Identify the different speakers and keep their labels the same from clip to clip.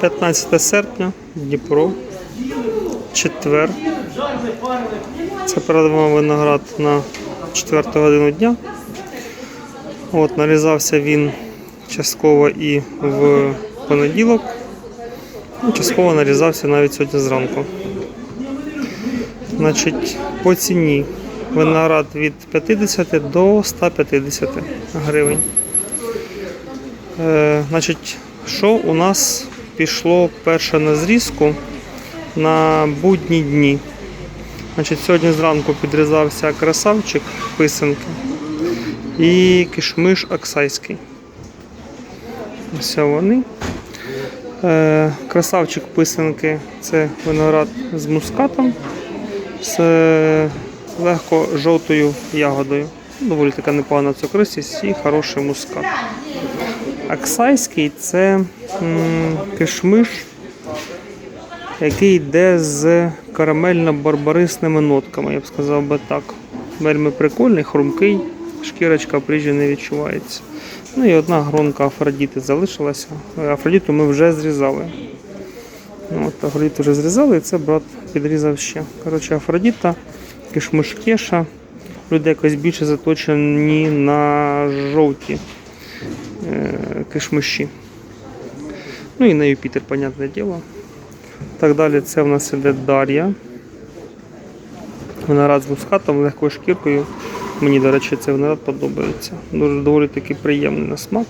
Speaker 1: 15 серпня, Дніпро, четвер. Це передаємо виноград на 4 годину дня. От, нарізався він частково і в понеділок, ну, частково нарізався навіть сьогодні зранку. Значить, по ціні виноград від 50 до 150 гривень. Е, значить, що у нас пішло перше на зрізку на будні дні. Значить, сьогодні зранку підрізався красавчик писанки і кишмиш аксайський. Ось вони. Е, красавчик писанки це виноград з мускатом, з е, легко жовтою ягодою. Доволі така непогана цукристість і хороший мускат. Аксайський це кишмиш, який йде з карамельно-барбарисними нотками, я б сказав би так. Вельми прикольний, хрумкий, шкірочка прижі не відчувається. Ну і одна гронка Афродіти залишилася. Афродіту ми вже зрізали. Ну, От, Афродіту вже зрізали, і це брат підрізав ще. Коротше, Афродіта, кишмиш кеша. Люди якось більше заточені на жовті е, кишмиші. Ну і на Юпітер, понятне діло. Так далі це в нас іде Дар'я. Виноград з мускатом, легкою шкіркою. Мені, до речі, цей виноград подобається. Дуже доволі таки приємний на смак.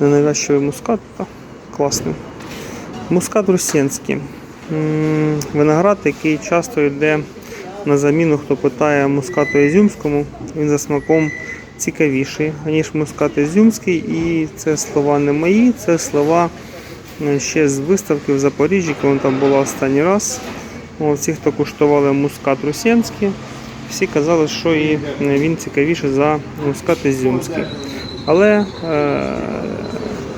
Speaker 1: Ненавязчивий мускат, та класний. Мускат русинський. М, Виноград, який часто йде на заміну, хто питає мускату ізюмському. Він за смаком цікавіший, ніж мускат ізюмський. І це слова не мої, це слова е, ще з виставки в Запоріжжі, коли там була останній раз. О, Всі, хто куштували мускат русинський, всі казали, що і він цікавіший за мускат ізюмський. Але е,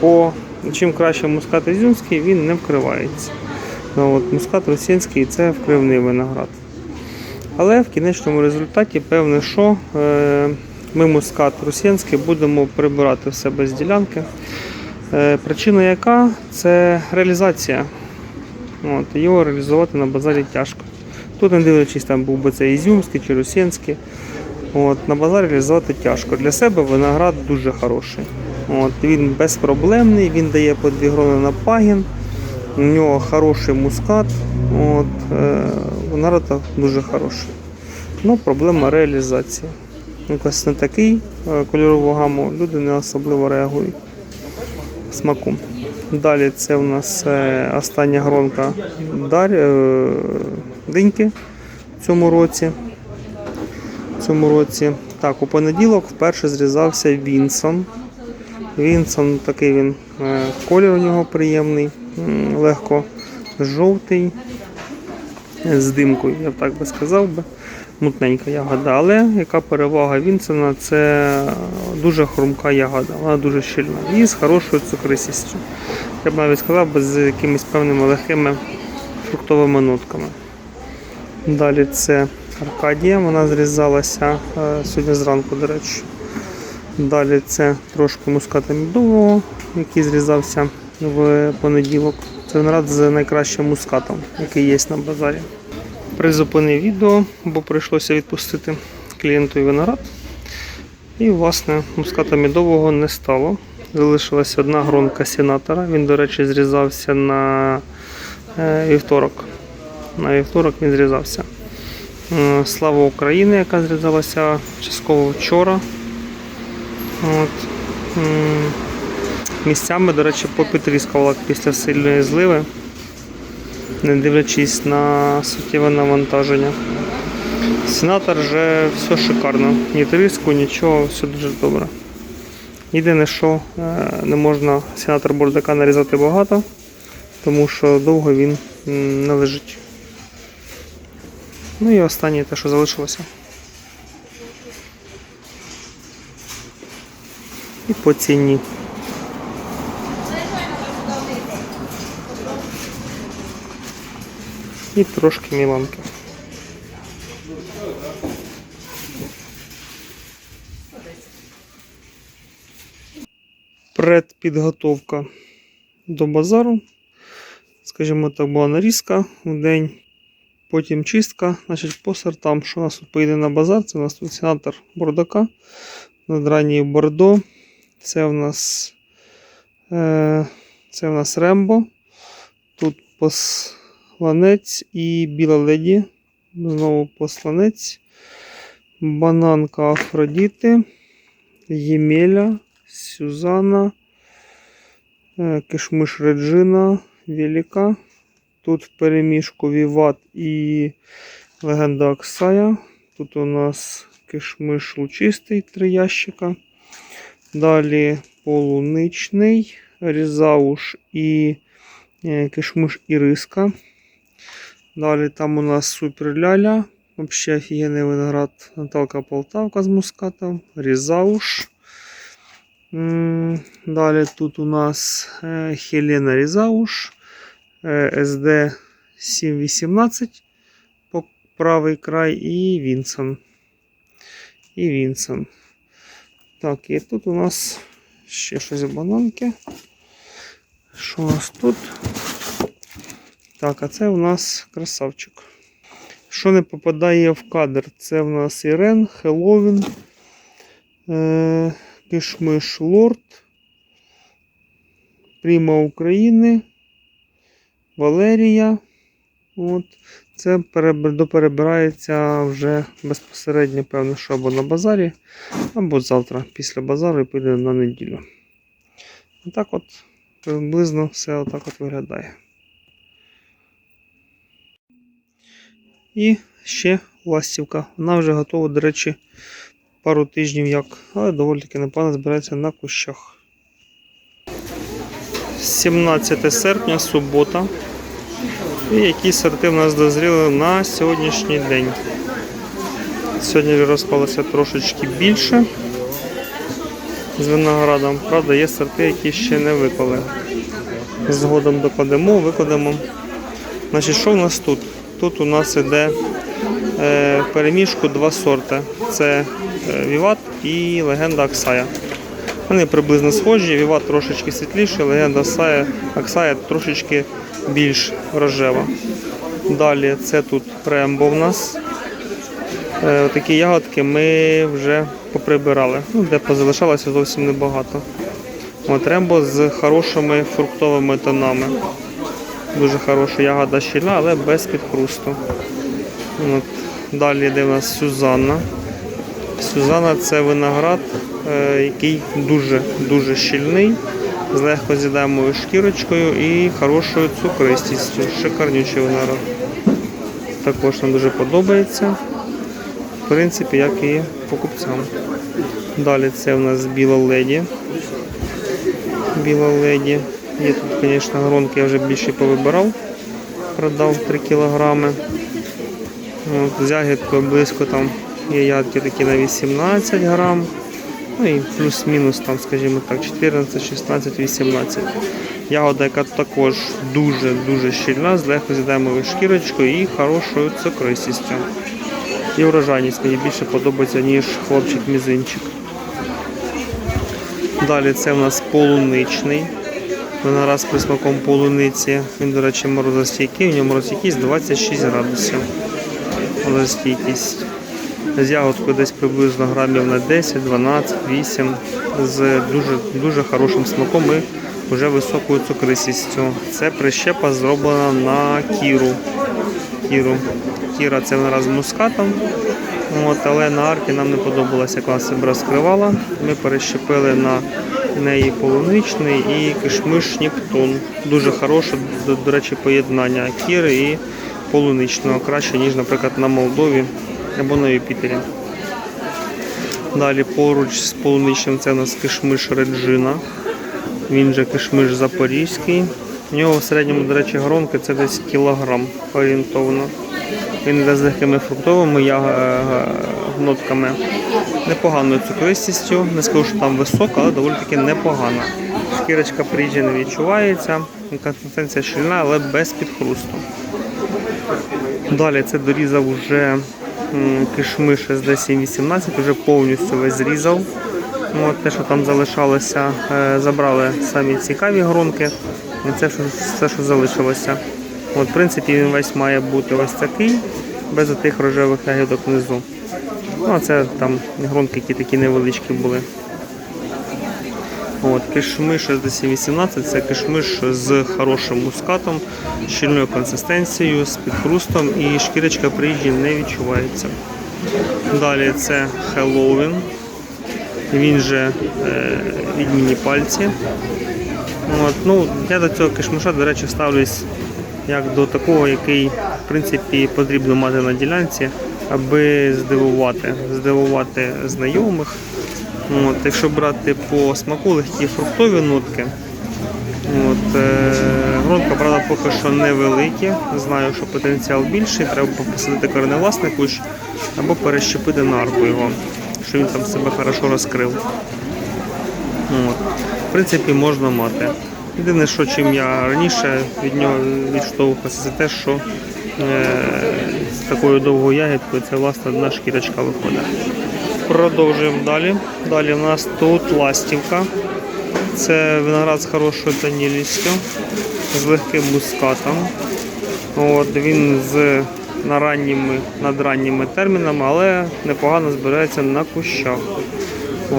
Speaker 1: по чим краще мускат ізюмський, він не вкривається. Ну, от, мускат русинський це вкривний виноград. Але в кінечному результаті певне, що е, ми мускат русинський будемо прибирати в себе з ділянки. Е, причина яка це реалізація. От, його реалізувати на базарі тяжко. Тут не дивлячись, там був би це ізюмський чи русинський. От, на базарі реалізувати тяжко. Для себе виноград дуже хороший. От, він безпроблемний, він дає по дві грони на пагін. У нього хороший мускат. От, е, виноград дуже хороший. Ну, проблема реалізації. Якось на такий е, кольорову гаму люди не особливо реагують смаку. Далі це у нас е, остання гронка е, диньки в цьому році. В цьому році. Так, у понеділок вперше зрізався Вінсон. Вінсон такий він, колір у нього приємний, легко жовтий, з димкою, я б так би сказав би. Мутненька ягода. Але яка перевага Вінсона? Це дуже хрумка ягода, вона дуже щільна і з хорошою цукристістю. Я б навіть сказав би з якимись певними легкими фруктовими нотками. Далі це Аркадія, вона зрізалася е, сьогодні зранку, до речі. Далі це трошки муската мідового, який зрізався в понеділок. Це виноград з найкращим мускатом, який є на базарі. Призупинив відео, бо прийшлося відпустити клієнту виноград. І, власне, муската мідового не стало. Залишилася одна гронка сенатора. Він, до речі, зрізався на е, вівторок. На вівторок він зрізався. Е, Слава України, яка зрізалася частково вчора. От. Місцями, до речі, попітріскувала після сильної зливи, не дивлячись на суттєве навантаження. Сенатор вже все шикарно. Ні тріску, нічого, все дуже добре. Єдине, що е, не можна сенатор бордака нарізати багато, тому що довго він не лежить. Ну і останнє те, що залишилося. І по ціні. І трошки міланки. Предпідготовка до базару. скажімо так, була нарізка в день, потім чистка. Значить, по сортам, що у нас тут поїде на базар, це у нас тут сенатор Бордака, надранній Бордо. Це у нас, е, це у нас Рембо. Тут посланець і біла леді. Знову посланець. Бананка Афродіти. Ємеля, Сюзанна, е, Кишмиш Реджина, Велика. Тут в переміжку Віват і Легенда Оксая. Тут у нас кишмиш лучистий, три ящика. Далі полуничний, різауш і е, кишмиш іриска. Далі там у нас суперляля. Вообще офігенний виноград Наталка Полтавка з мускатом, різауш. Далі тут у нас е, Хелена Різауш, е, СД 718 по правий край і Вінсон. І Вінсон. Так, і тут у нас ще щось бананки. Що у нас тут? Так, а це у нас красавчик. Що не попадає в кадр? Це в нас Ірен, Хеллоуін, е, Кишмиш Лорд, Пріма України, Валерія. От. Це переб- доперебирається вже безпосередньо, певно, що або на базарі, або завтра після базару і піде на неділю. Отак от приблизно все отак от виглядає. І ще ластівка. Вона вже готова, до речі, пару тижнів як, але доволі таки непогано збирається на кущах. 17 серпня, субота. І які сорти в нас дозріли на сьогоднішній день. Сьогодні розпалося трошечки більше з виноградом. Правда, є сорти, які ще не виклали. Згодом докладемо, викладемо. Значить, що в нас тут? Тут у нас іде е, переміжку два сорти. Це е, Віват і легенда Аксая. Вони приблизно схожі, Віват трошечки світліший, легенда Аксая, Аксая трошечки більш рожева. Далі це тут рембо в нас. Е, такі ягодки ми вже поприбирали, ну, де позалишалося зовсім небагато. От рембо з хорошими фруктовими тонами. Дуже хороша ягода щільна, але без підхрусту. От. Далі йде у нас Сюзанна. Сюзанна це виноград, е, який дуже-дуже щільний, з легко з'їдаємою шкірочкою і хорошою цукристістю. Шикарнючий виноград. Також нам дуже подобається. В принципі, як і покупцям. Далі це у нас біла леді. Біла леді. Є тут, звісно, гронки я вже більше повибирав. Продав 3 кілограми. От, з ягідкою близько там є ягодки такі на 18 грам. Ну і плюс-мінус там, скажімо так, 14, 16, 18. Ягода, яка також дуже-дуже щільна, з легко з'їдаємою шкірочкою і хорошою цукристістю. І врожайність мені більше подобається, ніж хлопчик-мізинчик. Далі це у нас полуничний. Виноград з присмаком полуниці. Він, до речі, морозостійкий. У нього морозостійкість 26 градусів. Морозостійкість. З ягодкою десь приблизно грамів на 10, 12, 8. З дуже, дуже хорошим смаком і вже високою цукристістю. Це прищепа зроблена на кіру. Кіру. Кіра це виноград з мускатом. От, але на арки нам не подобалося, як вона себе розкривала. Ми перещепили на неї полуничний і кишмиш Нептун. Дуже хороше, до, до речі, поєднання кіри і полуничного. Краще, ніж, наприклад, на Молдові або на Юпітері. Далі поруч з полуничним це у нас кишмиш Реджина. Він же кишмиш Запорізький. У нього в середньому, до речі, гронки це десь кілограм орієнтовно. Він йде з легкими фруктовими яга- е, нотками. Непоганою цукристістю. Не скажу, що там висока, але доволі таки непогана. Шкірочка приїжджа не відчувається. Консистенція щільна, але без підхрусту. Далі це дорізав вже м, кишмиш SD718, вже повністю весь зрізав. Ну, От те, що там залишалося, е, забрали самі цікаві гронки. Це все, що залишилося. От, в принципі, він весь має бути ось такий, без тих рожевих ягідок внизу. Ну, а це там гронки, які такі невеличкі були. От, кишмиш 6718 це кишмиш з хорошим мускатом, щільною консистенцією, з підхрустом і шкірочка при їжі не відчувається. Далі це Хеллоуін. Він же е, відмінні пальці. От, ну, я до цього кишмиша, до речі, ставлюсь як до такого, який в принципі потрібно мати на ділянці, аби здивувати, здивувати знайомих. От, якщо брати по смаку легкі фруктові нотки, От, е, гронка, правда, поки що невеликі. Знаю, що потенціал більший, треба посадити корневласний кущ або перещепити нарку його, щоб він там себе хорошо розкрив. От. В принципі, можна мати. Єдине, що чим я раніше від нього відштовхувався, це те, що е, з такою довгою ягідкою це власне одна шкірочка виходить. Продовжуємо далі. Далі в нас тут ластівка. Це виноград з хорошою танілістю, з легким мускатом. От, він з наранніми, надранніми термінами, але непогано збирається на кущах.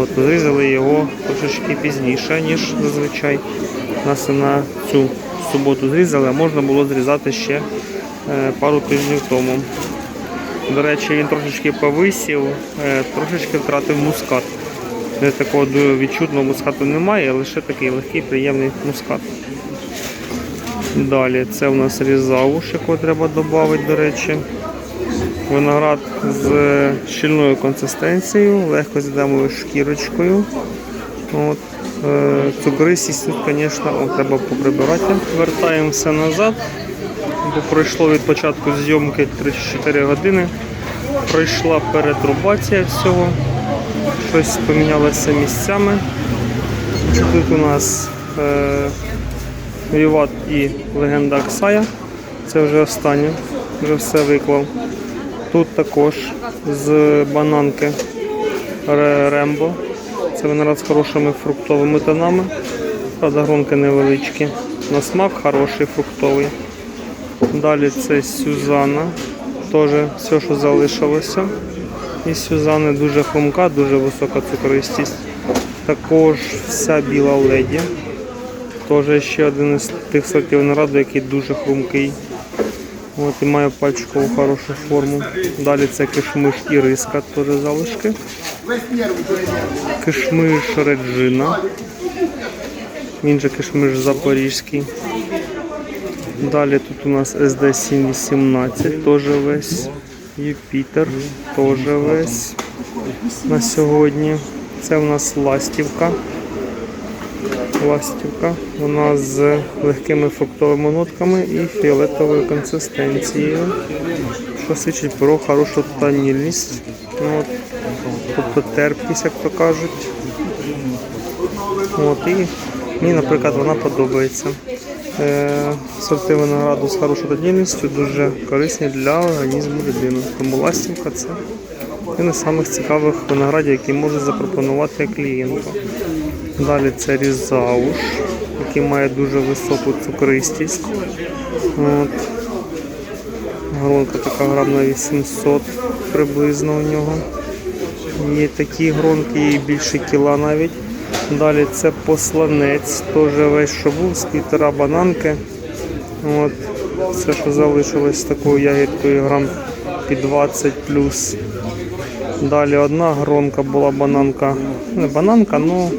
Speaker 1: От, зрізали його трошечки пізніше, ніж зазвичай. Нас на цю суботу зрізали, а можна було зрізати ще е, пару тижнів тому. До речі, він трошечки повисів, е, трошечки втратив мускат. Такого відчутного мускату немає, лише такий легкий, приємний мускат. Далі це у нас різауш, якого треба додати, до речі. Виноград з щільною консистенцією, легко з'їдамою шкірочкою. От. Е, Цукристість тут, звісно, о, треба поприбирати. Вертаємося назад, бо пройшло від початку зйомки 3-4 години. Пройшла перетрубація всього. Щось помінялося місцями. Тут у нас е, Віват і легенда Аксая. Це вже останнє, вже все виклав. Тут також з бананки Рембо. Це виноград з хорошими фруктовими тонами. Правда, невеличкі. На смак хороший фруктовий. Далі це Сюзана. Теж все, що залишилося. І Сюзани дуже хрумка, дуже висока цукристість. Також вся біла леді. Теж ще один із тих сортів винограду, який дуже хрумкий. От, і має пальчикову хорошу форму. Далі це кишмиш і риска, теж залишки. Кишмиш реджина. Він же кишмиш запорізький. Далі тут у нас SD718, теж весь. Юпітер, теж весь на сьогодні. Це у нас ластівка. Ластівка. Вона з легкими фруктовими нотками і фіолетовою консистенцією, що свідчить про хорошу танільність. Ну, тобто терпкість, як то кажуть. От, і мені, наприклад, вона подобається. Е, сорти винограду з хорошою танільністю дуже корисні для організму людини. Тому ластівка це один із самих цікавих виноградів, які може запропонувати клієнту. Далі це різауш, який має дуже високу цукристість. От. Гронка така грам на 800 приблизно у нього. Є такі гронки, є більше кіла навіть. Далі це посланець, теж весь що з півтора бананки. От. Все, що залишилось такою ягідкою, грам під 20 плюс. Далі одна гронка була бананка. Не бананка, ну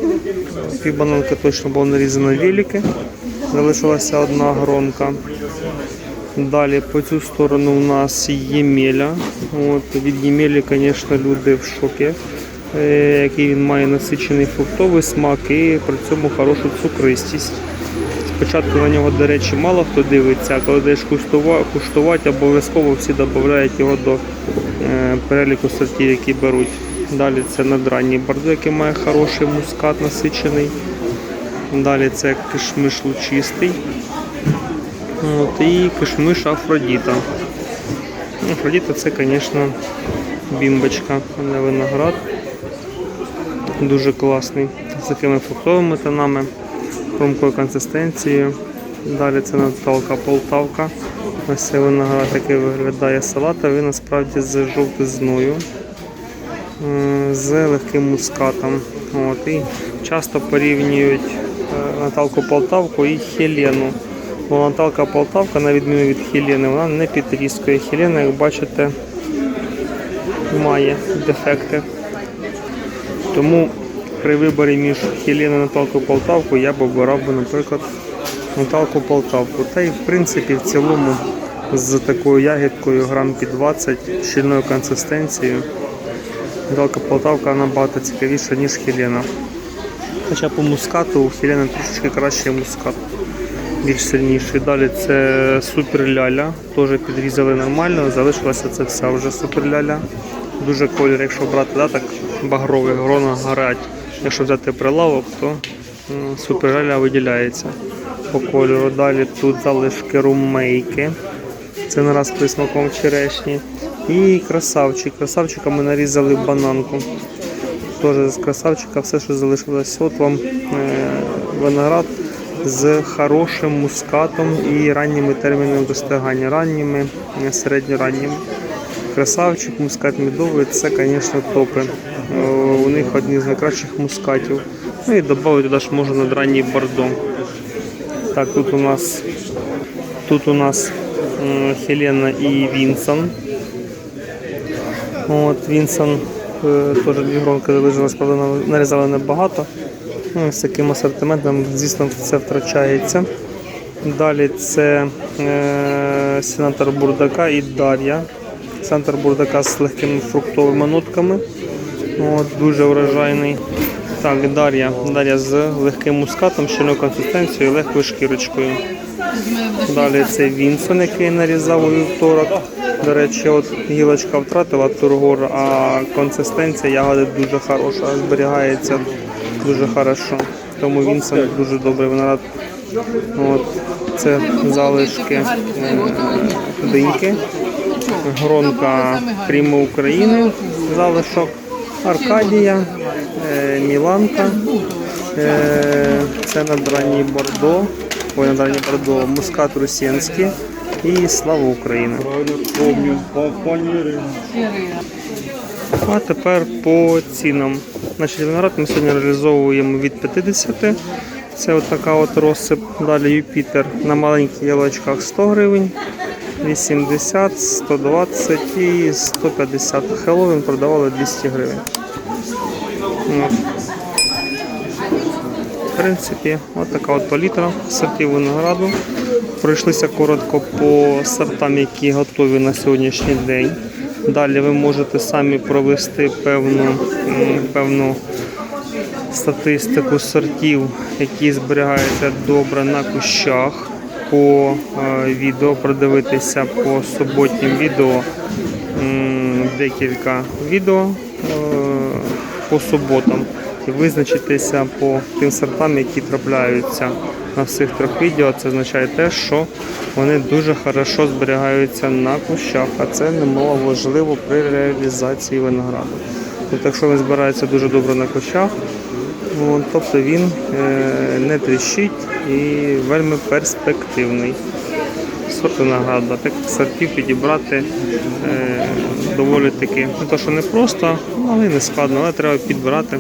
Speaker 1: пів бананки точно було нарізано велики. Залишилася одна гронка. Далі по цю сторону у нас ємеля. От, від ємелі, звісно, люди в шокі. Е, Який він має насичений фруктовий смак і при цьому хорошу цукристість. Спочатку на нього, до речі, мало хто дивиться, а коли даєш куштувати, обов'язково всі додають його до е, переліку сортів, які беруть. Далі це надранній бордо, який має хороший мускат насичений. Далі це кишмиш лучистий. От, і кишмиш Афродіта. Афродіта це, звісно, бімбочка, не виноград. Дуже класний. З такими фруктовими тонами, хрумкою консистенцією. Далі це Наталка Полтавка. Ось цей виноград такий виглядає салатовий, насправді з жовтизною, е, з легким мускатом. От, і часто порівнюють е, Наталку Полтавку і Хелену. Наталка Полтавка, на відміну від Хелени, вона не підрізкує. Хелена, як бачите, має дефекти. Тому при виборі між Хеленою і Наталкою Полтавкою я б обирав би, наприклад, Наталку Полтавку. Та й в принципі в цілому з такою ягідкою грам під 20 щільною консистенцією. Наталка Полтавка набагато цікавіша, ніж Хелена. Хоча по мускату у Хелена трошечки краще мускат. Більш сильніший. Далі це супер ляля. Теж підрізали нормально, залишилася це вся вже супер ляля. Дуже колір, якщо брати, да, так багровий, грона горять. Якщо взяти прилавок, то м, супер ляля виділяється по кольору. Далі тут залишки румейки. Це нараз з присмаком черешні. І красавчик. Красавчика ми нарізали бананку. Теж з красавчика все, що залишилось. От вам е, виноград з хорошим мускатом і ранніми термінами достигання. Ранніми, е, середньоранніми. Красавчик, мускат медовий, це, звісно, топи. Е, У них одні з найкращих мускатів. Ну і додати туди ж можна надранній бордо. Так, тут у нас тут у нас Хелена і Вінсон. От, Вінсон е, теж дві гронки залишилось, правда, нарізали небагато. Ну, з таким асортиментом, звісно, це втрачається. Далі це е, сенатор Бурдака і Дар'я. Сенатор Бурдака з легкими фруктовими нотками. От, дуже вражайний. Так, Дар'я. Дар'я з легким мускатом, щільною консистенцією і легкою шкірочкою. Далі це Вінсон, який нарізав у вівторок. До речі, от гілочка втратила тургор, а консистенція ягоди дуже хороша, зберігається дуже хорошо. Тому Вінсон дуже добрий виноград. От, це залишки диньки, гронка Кріму України, залишок, Аркадія, е, Міланка, е, це надранній Бордо, ой, надранній Бордо, Мускат Русінський і Слава Україна. А тепер по цінам. Значить, виноград ми сьогодні реалізовуємо від 50. Це от от розсип. Далі Юпітер на маленьких ялочках 100 гривень, 80, 120 і 150. Хеллоуін продавали 200 гривень. От. В принципі, от така от палітра сортів винограду. Пройшлися коротко по сортам, які готові на сьогоднішній день. Далі ви можете самі провести певну, певну статистику сортів, які зберігаються добре на кущах. По е, відео продивитися по суботнім відео. Декілька відео е, по суботам. І визначитися по тим сортам, які трапляються на всіх трьох відео. Це означає те, що вони дуже хорошо зберігаються на кущах, а це немало важливо при реалізації винограду. Тобто, якщо він збирається дуже добре на кущах, тобто він е, не тріщить і вельми перспективний. Сорт винограду. Таких сортів підібрати е, доволі таки не то, що не просто, але не складно, але треба підбирати